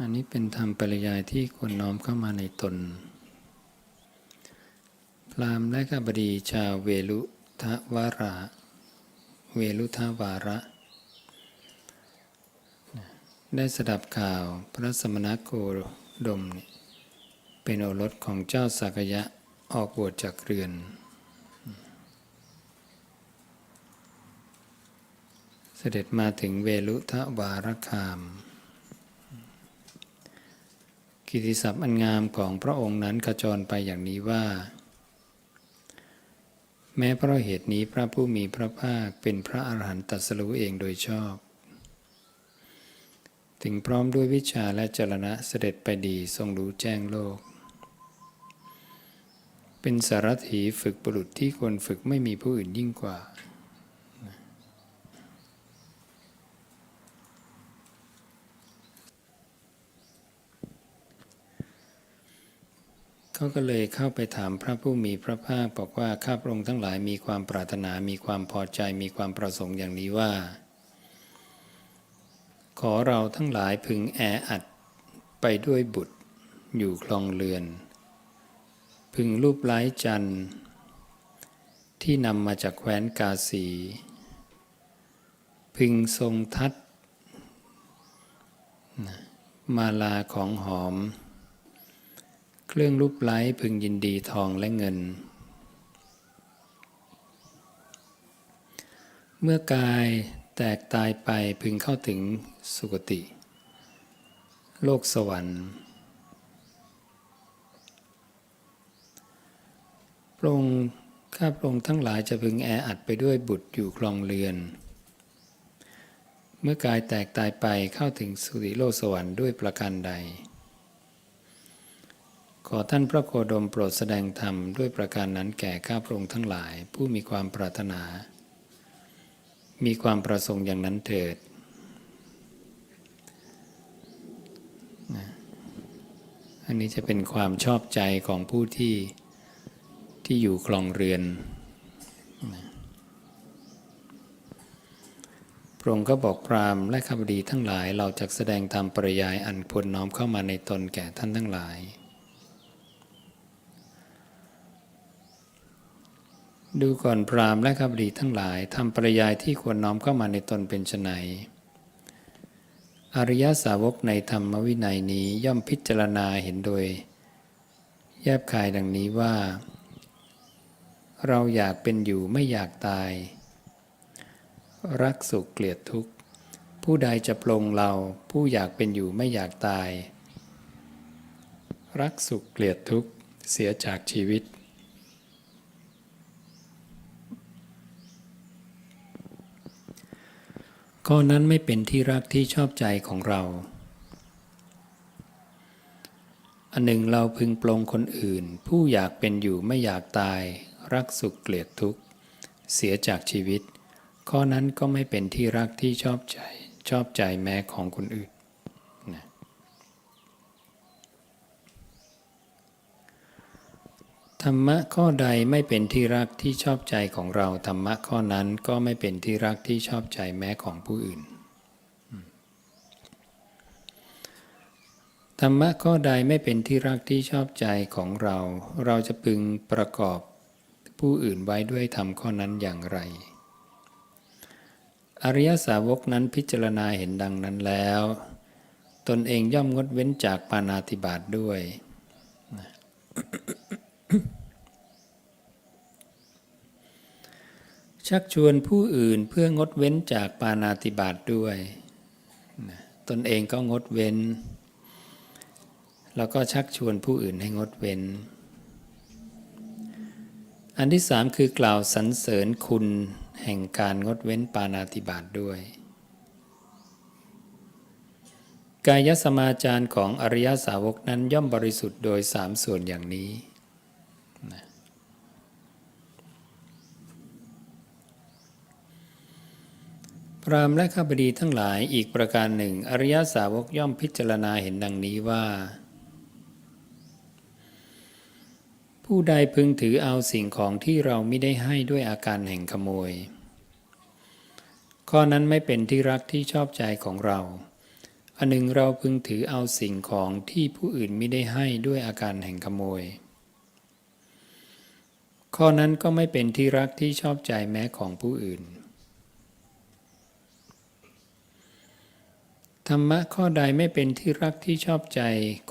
อันนี้เป็นธรรมปริยายที่ควรน้อมเข้ามาในตน พรามและข้าบดีชาวเวลุทวาระ เวลุทวาระ ได้สดับข่าวพระสมณโคดมเนี่ยเป็นโอรสของเจ้าสักยะออกบวชจากเรือนเสด็จมาถึงเวลุทวารคาม กิติศัพท์อันงามของพระองค์นั้นขจรไปอย่างนี้ว่า แม้เพราะเหตุนี้พระผู้มีพระภาคเป็นพระอรหันตตรัสรู้เองโดยชอบ ถึงพร้อมด้วยวิชาและจรณะเสด็จไปดีทรงรู้แจ้งโลก เป็นสารถีฝึกบุรุษที่ควรฝึกไม่มีผู้อื่นยิ่งกว่า เขาก็เลยเข้าไปถามพระผู้มีพระภาคบอกว่าข้าพระองค์ทั้งหลายมีความปรารถนามีความพอใจมีความประสงค์อย่างนี้ว่า ขอเราทั้งหลายพึงแออัดไปด้วยบุตรอยู่คลองเรือน พึงรูปไล้จันทร์ ที่นำมาจากแคว้นกาสี พึงทรงทัดมาลาของหอม เครื่องรูปไล้พึงยินดีทองและเงิน เมื่อกายแตกตายไปพึงเข้าถึงสุคติ โลกสวรรค์พระองค์ข้าพระองค์ทั้งหลายจะพึงแออัดไปด้วยบุตรอยู่คลองเรือน เมื่อกายแตกตายไปเข้าถึงสุติโลกสวรรค์ด้วยประการใด ขอท่านพระโคดมโปรดแสดงธรรมด้วยประการนั้นแก่ข้าพระองค์ทั้งหลาย ผู้มีความปรารถนา มีความประสงค์อย่างนั้นเถิดอันนี้จะเป็นความชอบใจของผู้ที่ที่อยู่คลองเรือน พระองค์ก็บอกพราหมณ์และข้าพดีทั้งหลายเราจะแสดงธรรมปริยายอันพลน้อมเข้ามาในตนแก่ท่านทั้งหลาย ดูก่อนพรามและข้าพดีทั้งหลายทำปริยายที่ควรน้อมเข้ามาในตนเป็นไนอริยสาวกในธรรมวินัยนี้ย่อมพิจารณาเห็นโดย แยบคายดังนี้ว่า เราอยากเป็นอยู่ไม่อยากตาย รักสุขเกลียดทุกข์ ผู้ใดจะปลงเราผู้อยากเป็นอยู่ไม่อยากตาย รักสุขเกลียดทุกข์ เสียจากชีวิต ข้อนั้นไม่เป็นที่รักที่ชอบใจของเรา อันหนึ่งเราพึงปลงคนอื่น ผู้อยากเป็นอยู่ไม่อยากตาย รักสุขเกลียดทุกข์ เสียจากชีวิต ข้อนั้นก็ไม่เป็นที่รักที่ชอบใจ ชอบใจแม้ของคนอื่นนะ ธรรมะข้อใดไม่เป็นที่รักที่ชอบใจของเรา ธรรมะข้อนั้นก็ไม่เป็นที่รักที่ชอบใจแม้ของผู้อื่น ธรรมะข้อใดไม่เป็นที่รักที่ชอบใจของเรา เราจะพึงประกอบผู้อื่นไว้ด้วยธรรมข้อนั้นอย่างไร อริยสาวกนั้นพิจารณาเห็นดังนั้นแล้ว ตนเองย่อมงดเว้นจากปานาติบาตด้วย ชักชวนผู้อื่นเพื่องดเว้นจากปานาติบาตด้วย ตนเองก็งดเว้น แล้วก็ชักชวนผู้อื่นให้งดเว้น อันที่สามคือกล่าวสรรเสริญคุณแห่งการงดเว้นปานาติบาตด้วย กายสมาจารของอริยสาวกนั้นย่อมบริสุทธิ์โดยสามส่วนอย่างนี้ พรามและข้าพดีทั้งหลายอีกประการหนึ่ง อริยสาวกย่อมพิจารณาเห็นดังนี้ว่า ผู้ใดพึงถือเอาสิ่งของที่เราไม่ได้ให้ด้วยอาการแห่งขโมย ข้อนั้นไม่เป็นที่รักที่ชอบใจของเรา อันหนึ่งเราพึงถือเอาสิ่งของที่ผู้อื่นไม่ได้ให้ด้วยอาการแห่งขโมย ข้อนั้นก็ไม่เป็นที่รักที่ชอบใจแม้ของผู้อื่น ธรรมะข้อใดไม่เป็นที่รักที่ชอบใจ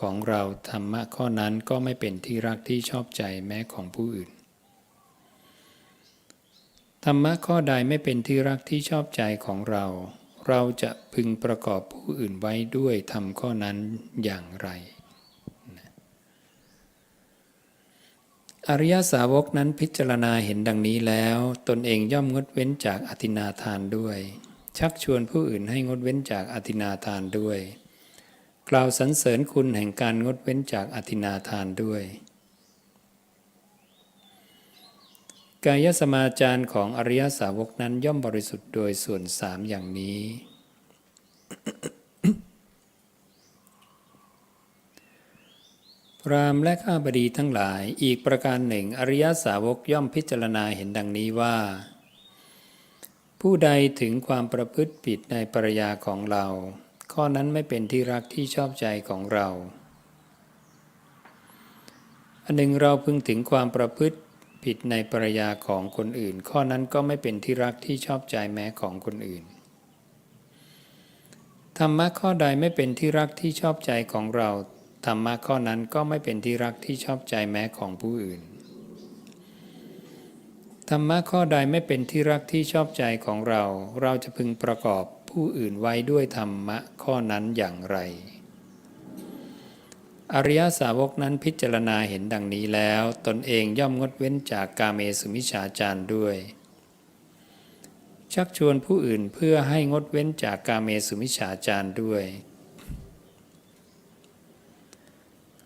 ของเรา ธรรมะข้อนั้นก็ไม่เป็นที่รักที่ชอบใจแม้ของผู้อื่น ธรรมะข้อใดไม่เป็นที่รักที่ชอบใจของเรา เราจะพึงประกอบผู้อื่นไว้ด้วยทำข้อนั้นอย่างไร อริยสาวกนั้นพิจารณาเห็นดังนี้แล้ว ตนเองย่อมงดเว้นจากอธินาทานด้วย ชักชวนผู้อื่นให้งดเว้นจากอธินาทานด้วย กล่าวสรรเสริญคุณแห่งการงดเว้นจากอธินาทานด้วย กายสมาจารของอริยสาวกนั้นย่อมบริสุทธิ์โดยส่วนสามอย่างนี้ รามและข้าบดีทั้งหลายอีกประการหนึ่งอริยสาวกย่อมพิจารณาเห็นดังนี้ว่า ผู้ใดถึงความประพฤติผิดในปริยาของเรา ข้อนั้นไม่เป็นที่รักที่ชอบใจของเราอันหนึ่งเราพึงถึงความประพฤติผิดในปริยาของคนอื่น ข้อนั้นก็ไม่เป็นที่รักที่ชอบใจแม้ของคนอื่น ธรรมะข้อใดไม่เป็นที่รักที่ชอบใจของเรา ธรรมะข้อนั้นก็ไม่เป็นที่รักที่ชอบใจแม้ของผู้อื่น ธรรมะข้อใดไม่เป็นที่รักที่ชอบใจของเรา เราจะพึงประกอบผู้อื่นไว้ด้วยธรรมะข้อนั้นอย่างไร อริยสาวกนั้นพิจารณาเห็นดังนี้แล้ว ตนเองย่อมงดเว้นจากกาเมสุมิชาจารด้วย ชักชวนผู้อื่นเพื่อให้งดเว้นจากกาเมสุมิชาจารด้วย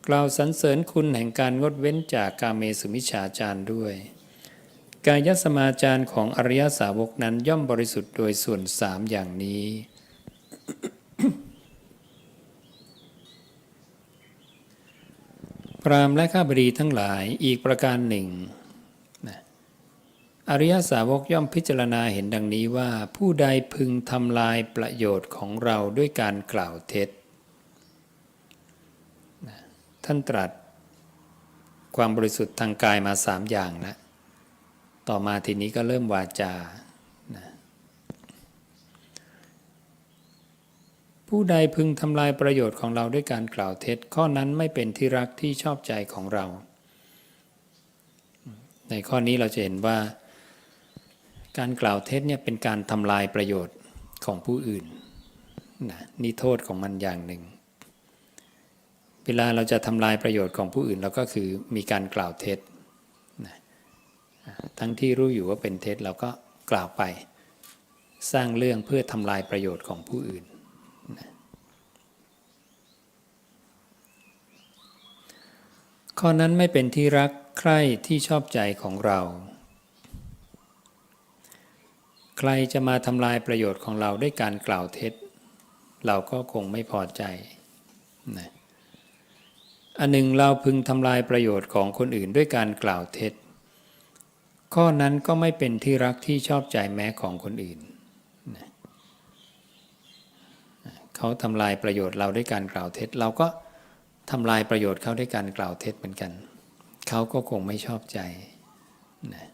กล่าวสรรเสริญคุณแห่งการงดเว้นจากกาเมสุมิชาจารด้วย กายสมาจารของอริยสาวกนั้นย่อมบริสุทธิ์โดยส่วนสามอย่างนี้ พรามและข้าบดีทั้งหลายอีกประการหนึ่งอริยสาวกย่อมพิจารณาเห็นดังนี้ว่าผู้ใดพึงทำลายประโยชน์ของเราด้วยการกล่าวเท็จ ท่านตรัส ความบริสุทธิ์ทางกายมาสามอย่างนะต่อมาทีนี้ก็เริ่มวาจานะผู้ใดพึงทำลายประโยชน์ของเราด้วยการกล่าวเท็จ ข้อนั้นไม่เป็นที่รักที่ชอบใจของเรา ในข้อนี้เราจะเห็นว่า การกล่าวเท็จเนี่ยเป็นการทำลายประโยชน์ของผู้อื่นนะนี่โทษของมันอย่างหนึ่ง เวลาเราจะทำลายประโยชน์ของผู้อื่นเราก็คือมีการกล่าวเท็จนะทั้งที่รู้อยู่ว่าเป็นเท็จเราก็กล่าวไป สร้างเรื่องเพื่อทำลายประโยชน์ของผู้อื่นข้อนั้นไม่เป็นที่รักใคร่ที่ชอบใจของเรา ใครจะมาทำลายประโยชน์ของเราด้วยการกล่าวเท็จ เราก็คงไม่พอใจนะ อันหนึ่งเราพึงทำลายประโยชน์ของคนอื่นด้วยการกล่าวเท็จ ข้อนั้นก็ไม่เป็นที่รักที่ชอบใจแม้ของคนอื่น เขาทำลายประโยชน์เราด้วยการกล่าวเท็จ เราก็ทำลายประโยชน์เขาด้วยการกล่าวเท็จเหมือนกัน เขาก็คงไม่ชอบใจนะ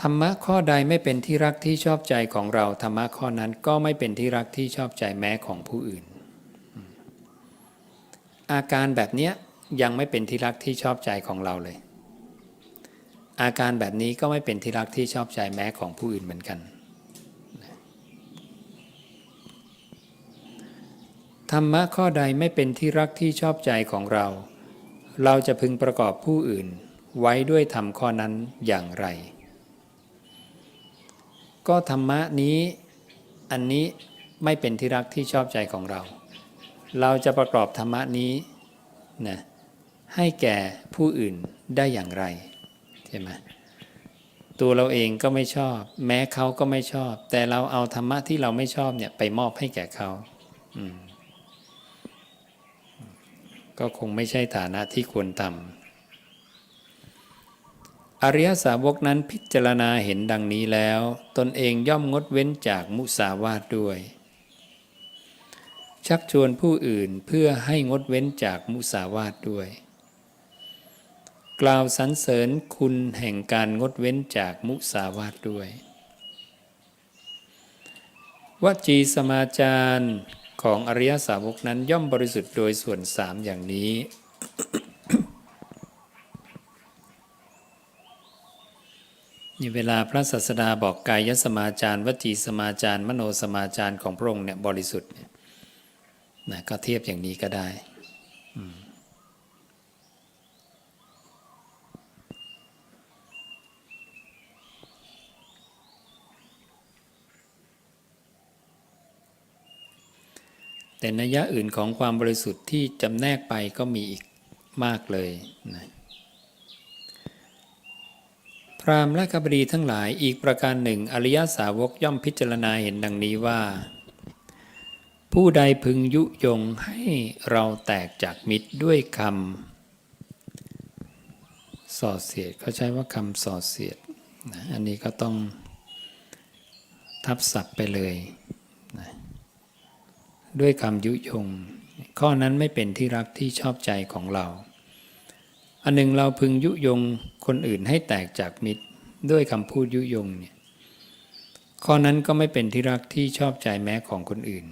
ธรรมะข้อใดไม่เป็นที่รักที่ชอบใจของเรา ธรรมะข้อนั้นก็ไม่เป็นที่รักที่ชอบใจแม้ของผู้อื่น อาการแบบเนี้ยยังไม่เป็นที่รักที่ชอบใจของเราเลย อาการแบบนี้ก็ไม่เป็นที่รักที่ชอบใจแม้ของผู้อื่นเหมือนกัน ธรรมะข้อใดไม่เป็นที่รักที่ชอบใจของเรา เราจะพึงประกอบผู้อื่นไว้ด้วยธรรมข้อนั้นอย่างไร ก็ธรรมะนี้อันนี้ไม่เป็นที่รักที่ชอบใจของเรา เราจะประกอบธรรมะนี้นะให้แก่ผู้อื่นได้อย่างไรใช่ไหมตัวเราเองก็ไม่ชอบ แม้เขาก็ไม่ชอบ แต่เราเอาธรรมะที่เราไม่ชอบเนี่ยไปมอบให้แก่เขาก็คงไม่ใช่ฐานะที่ควรทอริยสาวกนั้นพิจารณาเห็นดังนี้แล้ว ตนเองย่อมงดเว้นจากมุสาวาทด้วย ชักชวนผู้อื่นเพื่อให้งดเว้นจากมุสาวาทด้วย กล่าวสรรเสริญคุณแห่งการงดเว้นจากมุสาวาทด้วย วจีสมาจารของอริยสาวกนั้นย่อมบริสุทธิ์โดยส่วนสามอย่างนี้ ในเวลาพระศาสดาบอกกายสมาจารวจีสมาจารมโนสมาจารของพระองค์เนี่ยบริสุทธิ์เนี่ย นะก็เทียบอย่างนี้ก็ได้แต่นัยยะอื่นของความบริสุทธิ์ที่จำแนกไปก็มีอีกมากเลยนะพรามและขบดีทั้งหลายอีกประการหนึ่ง อริยสาวกย่อมพิจารณาเห็นดังนี้ว่า ผู้ใดพึงยุยงให้เราแตกจากมิตรด้วยคำส่อเสียดเขาใช้ว่าคำส่อเสียดนะอันนี้ก็ต้องทับศัพท์ไปเลยนะด้วยคำยุยง ข้อนั้นไม่เป็นที่รักที่ชอบใจของเรา อันหนึ่งเราพึงยุยงคนอื่นให้แตกจากมิตรด้วยคำพูดยุยงเนี่ยข้อนั้นก็ไม่เป็นที่รักที่ชอบใจแม้ของคนอื่น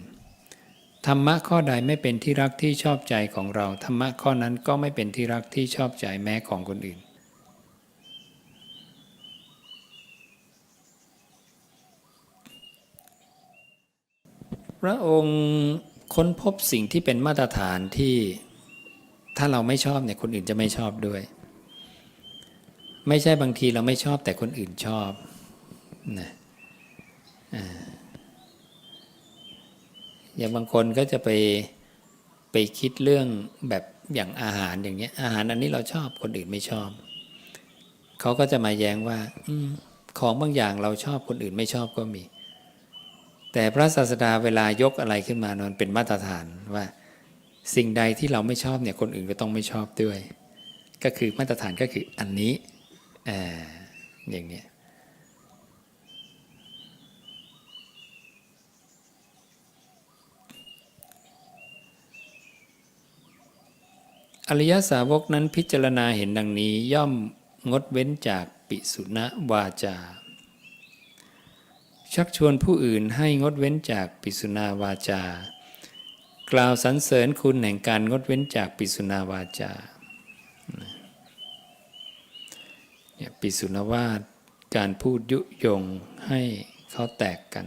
ธรรมะข้อใดไม่เป็นที่รักที่ชอบใจของเรา ธรรมะข้อนั้นก็ไม่เป็นที่รักที่ชอบใจแม้ของคนอื่น พระองค์ค้นพบสิ่งที่เป็นมาตรฐานที่ถ้าเราไม่ชอบเนี่ยคนอื่นจะไม่ชอบด้วย ไม่ใช่บางทีเราไม่ชอบแต่คนอื่นชอบนะอ่า อย่างบางคนก็จะไปไปคิดเรื่องแบบอย่างอาหารอย่างเงี้ย อาหารอันนี้เราชอบคนอื่นไม่ชอบ เขาก็จะมาแย้งว่าอของบางอย่างเราชอบคนอื่นไม่ชอบก็มี แต่พระศาสดาเวลายกอะไรขึ้นมามันเป็นมาตรฐานว่า สิ่งใดที่เราไม่ชอบเนี่ยคนอื่นก็ต้องไม่ชอบด้วย ก็คือมาตรฐานก็คืออันนี้ออย่างเนี้ย อริยสาวกนั้นพิจารณาเห็นดังนี้ย่อมงดเว้นจากปิสุณวาจา ชักชวนผู้อื่นให้งดเว้นจากปิสุนาวาจา กล่าวสรรเสริญคุณแห่งการงดเว้นจากปิสุนาวาจาเนี่ยปิสุนวาทการพูดยุยงให้เขาแตกกัน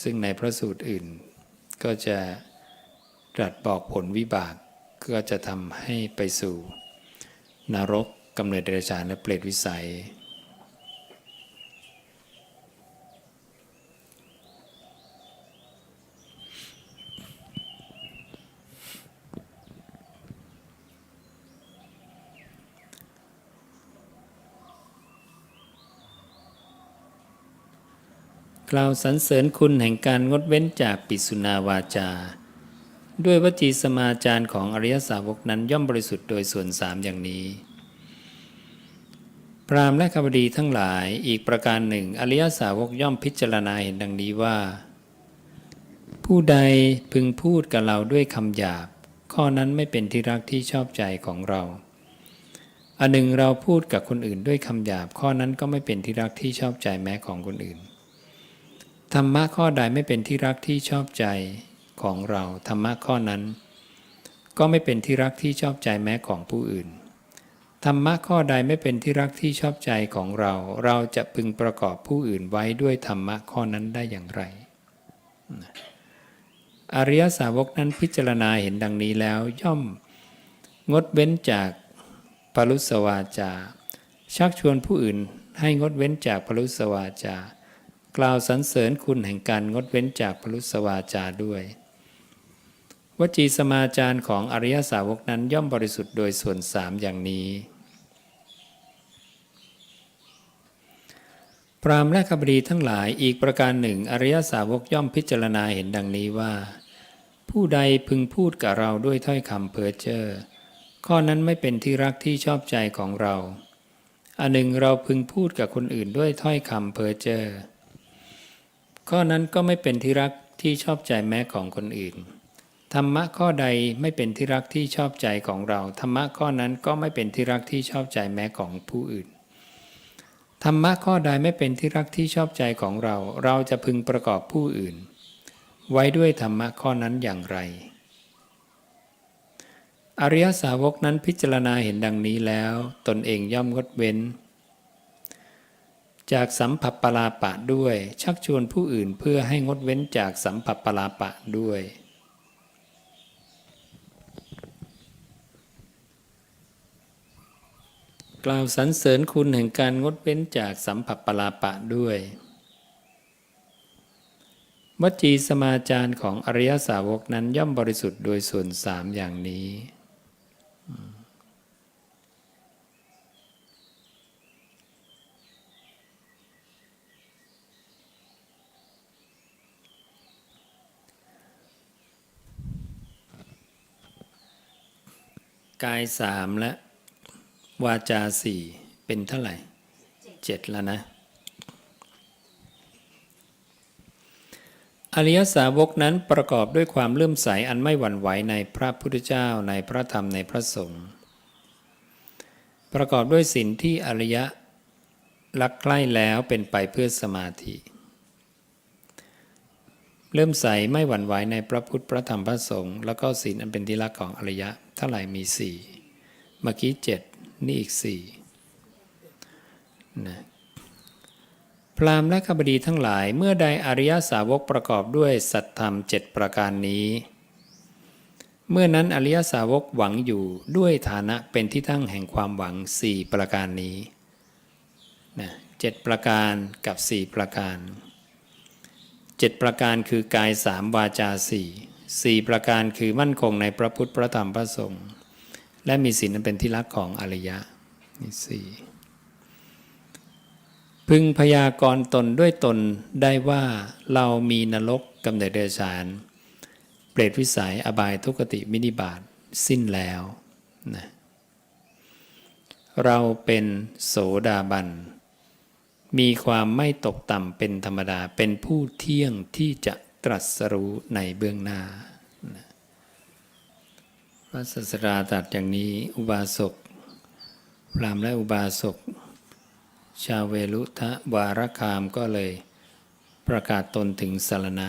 ซึ่งในพระสูตรอื่นก็จะ ตรัสบอกผลวิบากก็จะทำให้ไปสู่ นรกกำเนิดเดรัจฉานและเปรตวิสัย กล่าวสรรเสริญคุณแห่งการงดเว้นจากปิสุนาวาจา ด้วยวจีสมาจารของอริยสาวกนั้นย่อมบริสุทธิ์โดยส่วนสามอย่างนี้ พรามและขบดีทั้งหลายอีกประการหนึ่ง อริยสาวกย่อมพิจารณาเห็นดังนี้ว่า ผู้ใดพึงพูดกับเราด้วยคำหยาบ ข้อนั้นไม่เป็นที่รักที่ชอบใจของเราอันหนึ่งเราพูดกับคนอื่นด้วยคำหยาบ ข้อนั้นก็ไม่เป็นที่รักที่ชอบใจแม้ของคนอื่นธรรมะข้อใดไม่เป็นที่รักที่ชอบใจ ของเรา ธรรมะข้อนั้น ก็ไม่เป็นที่รักที่ชอบใจแม้ของผู้อื่น ธรรมะข้อใดไม่เป็นที่รักที่ชอบใจของเรา เราจะพึงประกอบผู้อื่นไว้ด้วยธรรมะข้อนั้นได้อย่างไร อริยสาวกนั้นพิจารณาเห็นดังนี้แล้วย่อมงดเว้นจากปรุสวาจา ชักชวนผู้อื่นให้งดเว้นจากปรุสวาจา กล่าวสรรเสริญคุณแห่งการงดเว้นจากปรุสวาจาด้วย วจีสมาจารของอริยสาวกนั้นย่อมบริสุทธิ์โดยส่วนสามอย่างนี้ พรามและขบดีทั้งหลายอีกประการหนึ่ง อริยสาวกย่อมพิจารณาเห็นดังนี้ว่า ผู้ใดพึงพูดกับเราด้วยถ้อยคำเพ้อเจ้อข้อนั้นไม่เป็นที่รักที่ชอบใจของเรา อันหนึ่งเราพึงพูดกับคนอื่นด้วยถ้อยคำเพ้อเจ้อข้อนั้นก็ไม่เป็นที่รักที่ชอบใจแม้ของคนอื่น ธรรมะข้อใดไม่เป็นที่รักที่ชอบใจของเรา ธรรมะข้อนั้นก็ไม่เป็นที่รักที่ชอบใจแม้ของผู้อื่น ธรรมะข้อใดไม่เป็นที่รักที่ชอบใจของเรา เราจะพึงประกอบผู้อื่น ไว้ด้วยธรรมะข้อนั้นอย่างไร อริยสาวกนั้นพิจารณาเห็นดังนี้แล้ว ตนเองย่อมงดเว้น จากสัมผัสปลาปะด้วย ชักชวนผู้อื่นเพื่อให้งดเว้นจากสัมผัสปลาปะด้วย กล่าวสรรเสริญคุณแห่งการงดเว้นจากสัมผัสปลาปะด้วย วจีสมาจารของอริยสาวกนั้นย่อมบริสุทธิ์โดยส่วนสามอย่างนี้ กายสามและ วาจาสี่เป็นเท่าไหร่เจ็ดแล้วนะ อริยสาวกนั้นประกอบด้วยความเลื่อมใสอันไม่หวั่นไหวในพระพุทธเจ้าในพระธรรมในพระสงฆ์ประกอบด้วยศีลที่อริยะรักใคร่แล้วเป็นไปเพื่อสมาธิ เริ่มใสไม่หวั่นไหวในพระพุทธพระธรรมพระสงฆ์แล้วก็ศีลอันเป็นที่รักของอริยะเท่าไหร่มีสี่เมื่อกี้เจ็ด นี่อีกสี่นะพราหมณ์และขบดีทั้งหลายเมื่อใดอริยสาวกประกอบด้วยสัตธรรมเจ็ดประการนี้ เมื่อนั้นอริยสาวกหวังอยู่ด้วยฐานะเป็นที่ตั้งแห่งความหวังสี่ประการนี้นะเจ็ดประการกับสี่ประการเจ็ดประการคือกายสามวาจาสี่สี่ประการคือมั่นคงในพระพุทธพระธรรมพระสงฆ์ และมีศีลอันเป็นที่รักของอริยะนี่สี่พึงพยากรณ์ตนด้วยตนได้ว่าเรามีนรกกำเนิดเดชาน เปรตวิสัยอบายทุกติมินิบาตสิ้นแล้วนะเราเป็นโสดาบัน มีความไม่ตกต่ำเป็นธรรมดาเป็นผู้เที่ยงที่จะตรัสรู้ในเบื้องหน้านะ ระศาสดาตรัสอย่างนี้อุบาสกพรามและอุบาสก ชาวเวลุทะวารคามก็เลยประกาศตนถึงสารณะ